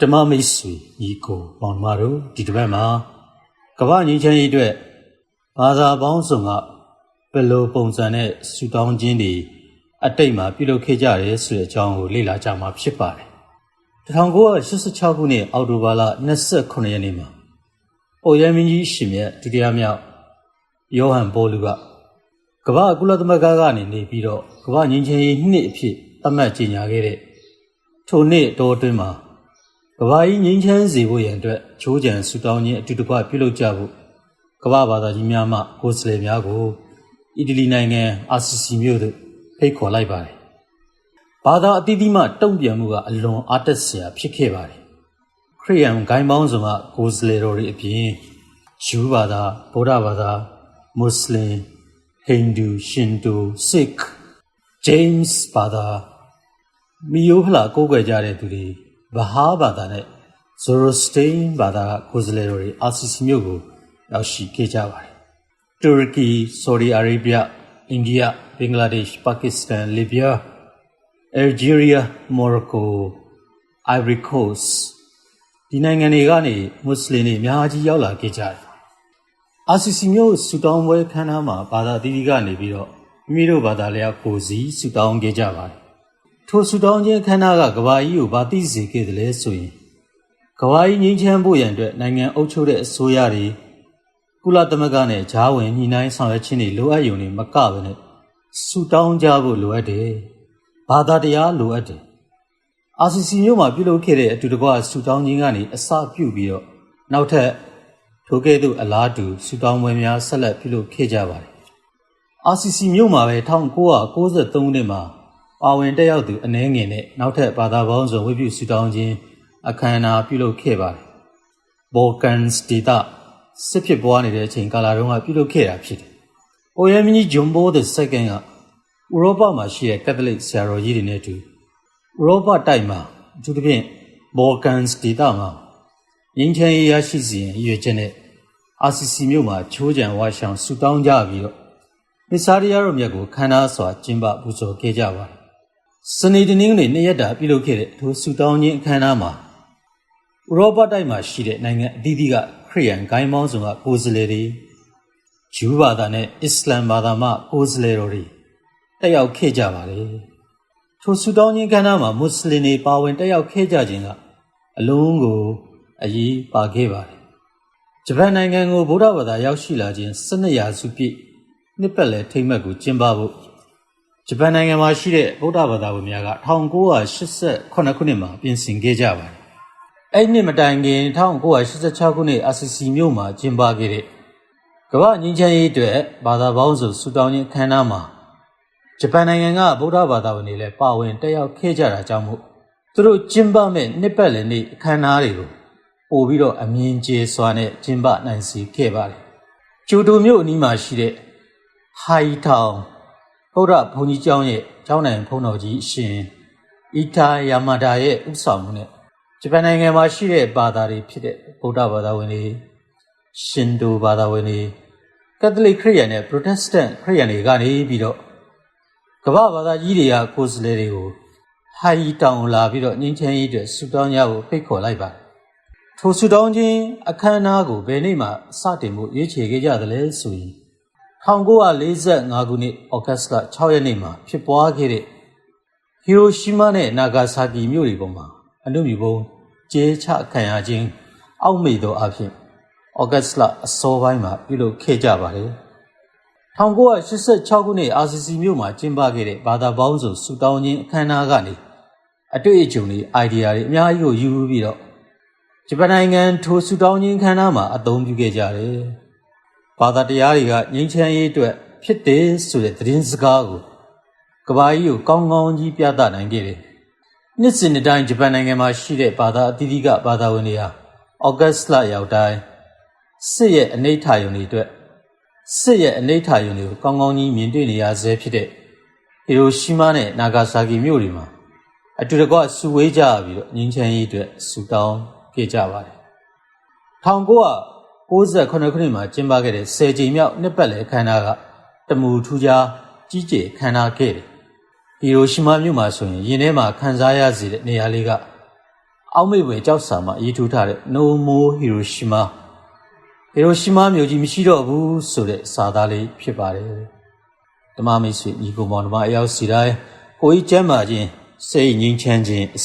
ဓမ္မမိတ်ဆွေညီကိုမောင်နှမတို့ဒီတစ်ပတ်မှာကမ္ဘာငြိမ်းချမ်းရေးအတွက်ဘာသာပေါင်းစုံကဘယ်လိုပုံစံနဲ့ဆူတောင်းခြင်းတွေအတိတ်မှာပြုလုပ်ခဲ့ကြတယ်ဆိုတဲ့အကြောင်းကိုလေ့လာကြမှာဖြစ်ပါတယ်1986ခုနှစ်အောက်တိုဘာလ29ရက်နေ့မှာအိုရမင်းကြီးရှင်မြတ်ဒုတိယမြောက်ယောဟန်ပေါလုကကမ္ဘာကုလသမဂ္ဂကနေနေပြီးတော့ကမ္ဘာငြိမ်းချမ်းရေးနှစ်အဖြစ်သတ်မှတ်ကြေညာခဲ့တဲ့ထိုနှစ်တော်အတွင်းမှာ ကဘာကြီးငင်းချမ်းစေဖို့ရန်အတွက်ချိုးကြံဆူတောင်းခြင်းအတူတကွပြုလုပ်ကြဖို့ကမ္ဘာဘာသာကြီးများမှကိုယ်စားလှယ်များကိုအီတလီနိုင်ငံအာဆီစီမြို့သို့ဖိတ်ခေါ်လိုက်ပါတယ်။ဘာသာအသီးသီးမှတုံ့ပြန်မှုကအလွန်အားတက်စရာဖြစ်ခဲ့ပါတယ်။ခရိယန်ဂိုင်းပေါင်းစုံကကိုယ်စားလှယ်တော်တွေအပြင်ယူဘာသာဗုဒ္ဓဘာသာမွတ်စလင်ဟိန္ဒူရှင်တိုဆစ်ဂျိမ်းစ်ဘာသာမီယိုဖလာကိုးကွယ်ကြတဲ့သူတွေ ဘဟာဘာသာနဲ့ဇိုရိုစတိန်ဘာသာကိုယ်စားလှယ်တော်တွေအာဆီစီမြို့ကိုရောက်ရှိခဲ့ကြပါတယ်။တူရကီ၊ဆော်ဒီအာရေဗျ၊အိန္ဒိယ၊ဘင်္ဂလားဒေ့ရှ်၊ပါကစ္စတန်၊လီဘီယာ၊အယ်ဂျီးရီးယား၊မော်ရိုကို၊အိုင်ဗရီကို့စ်ဒီနိုင်ငံတွေကနေမွတ်စလင်တွေအများကြီးရောက်လာခဲ့ကြတယ်။ RCC မြို့ဆူတောင်းပွဲခန်းနာမှာဘာသာအသီးသီးကနေပြီးတော့မိမိတို့ဘာသာလျောက်ကိုစီဆူတောင်းခဲ့ကြပါတယ်။ ထိုဆူတောင်းခြင်းခန်းနာကကဘာကြီးကိုဗာတိစေခဲ့တယ်လဲဆိုရင်ကဘာကြီးငင်းချမ်းဖို့ရန်အတွက်နိုင်ငံအုပ်ချုပ်တဲ့အစိုးရတွေကုလသမဂ္ဂနဲ့ဂျားဝင်ညှိနှိုင်းဆောင်ရွက်ခြင်းတွေလိုအပ်ယုံနေမကဘဲနဲ့ဆူတောင်းကြဖို့လိုအပ်တယ်။ဘာသာတရားလိုအပ်တယ်။ RCC မြို့မှာပြုလုပ်ခဲ့တဲ့အတူတကွဆူတောင်းခြင်းကနေအစပြုပြီးတော့နောက်ထပ်ထိုကဲ့သို့အလားတူဆူတောင်းပွဲများဆက်လက်ပြုလုပ်ခဲ့ကြပါတယ်။ RCC မြို့မှာပဲ1993ခုနှစ်မှာ ပါဝင်တက်ရောက်သူအနှဲငယ်နဲ့နောက်ထပ်ဘာသာပေါင်းစုံဝိပုဆူတောင်းခြင်းအခမ်းအနားပြုလုပ်ခဲ့ပါတယ်။ Balkans ဒေသစစ်ဖြစ်ပွားနေတဲ့အချိန်ကာလတုန်းကပြုလုပ်ခဲ့တာဖြစ်တယ်။အိုယမ်မီဂျွန်ဘိုး the second ကဥရောပမှာရှိတဲ့ကက်သလစ်ဆရာတော်ကြီးတွေနဲ့အတူဥရောပတိုက်မှာအထူးသဖြင့် Balkans ဒေသမှာငင်းချမ်းရေးရရှိစီရင်ရည်ရွယ်ချက်နဲ့ RCC မြို့မှာချိုးကြံဝါရှောင်ဆူတောင်းကြပြီးတော့မစ္ဆာရီယာတို့မြတ်ကိုခန္ဓာစွာကျင်းပပူဇော်ခဲ့ကြပါတယ်။ စနေတနင်္ဂနွေနေ့ရက်တာပြုလုပ်ခဲ့တဲ့ထိုဆူတောင်းခြင်းအခမ်းအနားမှာဥရောပတိုက်မှာရှိတဲ့နိုင်ငံအသီးသီးကခရိယန်ဂိုင်းမောင်းဆောင်ကကိုယ်စားလှယ်တွေဂျူးဘာသာနဲ့အစ္စလမ်ဘာသာမှကိုယ်စားလှယ်တော်တွေတက်ရောက်ခဲ့ကြပါတယ်။ထိုဆူတောင်းခြင်းကဏ္ဍမှာမွတ်စလင်တွေပါဝင်တက်ရောက်ခဲ့ကြခြင်းကအလုံးကိုအရေးပါခဲ့ပါတယ်။ဂျပန်နိုင်ငံကိုဗုဒ္ဓဘာသာရောက်ရှိလာခြင်း12ရာစုပြည့်နှစ်ပတ်လည်ထိမ့်မှတ်ကိုကျင်းပဖို့ ဂျပန်နိုင်ငံမှာရှိတဲ့ဗုဒ္ဓဘာသာဝင်များက1988ခုနှစ်မှာပြင်ဆင်ခဲ့ကြပါတယ်။အဲ့နှစ်မတိုင်ခင်1986ခုနှစ် RCC မြို့မှာကျင်းပခဲ့တဲ့ကမ္ဘာငြိမ်းချမ်းရေးအတွက်ဘာသာပေါင်းစုံဆူတောင်းခြင်းအခမ်းအနားမှာဂျပန်နိုင်ငံကဗုဒ္ဓဘာသာဝင်တွေလည်းပါဝင်တက်ရောက်ခဲ့ကြတာကြောင့်မို့သူတို့ကျင်းပမဲ့နှစ်ပတ်လည်နေ့အခမ်းအနားတွေကိုပို့ပြီးတော့အမြင်ကျစွာနဲ့ကျင်းပနိုင်စေခဲ့ပါတယ်။ကျိုတိုမြို့အနီးမှာရှိတဲ့ဟိုင်ထောင် ဗုဒ္ဓဘုန်းကြီးကျောင်းရဲ့ကျောင်းနိုင်ဘုန်းတော်ကြီးအရှင်အီတာယာမာဒါရဲ့ဥဆောင်မှုနဲ့ဂျပန်နိုင်ငံမှာရှိတဲ့ဘာသာတွေဖြစ်တဲ့ဗုဒ္ဓဘာသာဝင်တွေရှင်တိုဘာသာဝင်တွေကက်သလစ်ခရစ်ယာန်နဲ့ပရိုတက်စတန့်ခရစ်ယာန်တွေကနေပြီးတော့ကမ္ဘာဘာသာကြီးတွေကကိုယ်စားလှယ်တွေကိုဟိုင်တောင်လာပြီးတော့ငင်းချမ်းရေးအတွက်ဆူတောင်းကြဖို့ဖိတ်ခေါ်လိုက်ပါတယ်ထိုဆူတောင်းခြင်းအခမ်းအနားကိုဘယ်နေ့မှစတင်ဖို့ရွေးချယ်ခဲ့ကြသလဲဆိုရင် 1945ခုနှစ်ဩဂတ်လ6ရက်နေ့မှာဖြစ်ပွားခဲ့တဲ့ဟီရိုရှီးမားနဲ့နာဂါဆာကီမြို့တွေပေါ်မှာအနုမြူပုံကျဲချခံရခြင်းအောက်မေ့သောအဖြစ်ဩဂတ်လအစောပိုင်းမှာပြုလုပ်ခဲ့ကြပါတယ်1986ခုနှစ် RCC မြို့မှာကျင်းပခဲ့တဲ့ဘာသာပေါင်းစုံဆူတောင်းခြင်းအခမ်းအနားကနေအတွေ့အကြုံတွေ idea တွေအများကြီးကိုယူပြီးတော့ဂျပန်နိုင်ငံထိုဆူတောင်းခြင်းခမ်းနားမှာအသုံးပြုခဲ့ကြတယ်။ ဘာသာတရားတွေကငြိမ်းချမ်းရေးအတွက်ဖြစ်တယ်ဆိုတဲ့သတင်းစကားကိုကဘာကြီးကိုကောင်းကောင်းကြီးပြသနိုင်ခဲ့တယ်။နှစ်စဉ်တိုင်းဂျပန်နိုင်ငံမှာရှိတဲ့ဘာသာအသီးသီးကဘာသာဝင်တွေဟာဩဂတ်လရောက်တိုင်းစစ်ရဲ့အနိဋ္ဌာယုံတွေအတွက်စစ်ရဲ့အနိဋ္ဌာယုံတွေကိုကောင်းကောင်းကြီးမြင်တွေ့နေရဆဲဖြစ်တဲ့ဟီရိုရှီးမားနဲ့နာဂါဆာကီမြို့တွေမှာအတူတကွဆူဝေးကြပြီးတော့ငြိမ်းချမ်းရေးအတွက်ဆူတောင်းခဲ့ကြပါတယ် 1998ခုနှစ်မှာကျင်းပခဲ့တဲ့10ကြိမ်မြောက်နှစ်ပတ်လည်ခမ်းနားကတမူထူးခြားကြီးကျယ်ခမ်းနားခဲ့တယ်ဟီရိုရှီမာမြို့မှာဆိုရင်ယင်းထဲမှာခန်းစားရစေတဲ့နေရာလေးကအောက်မေ့ွယ်ကြောက်စာမှာအရေးထိုးထားတဲ့ No More Hiroshima ဟီရိုရှီမာမြို့ကြီးမရှိတော့ဘူးဆိုတဲ့စာသားလေးဖြစ်ပါတယ်ဓမ္မမိတ်ဆွေညီကိုမောင်ဓမ္မအယောက်စီတိုင်းကိုကြီးကျမ်းမာခြင်းစိတ်ငြိမ်းချမ်းခြင်း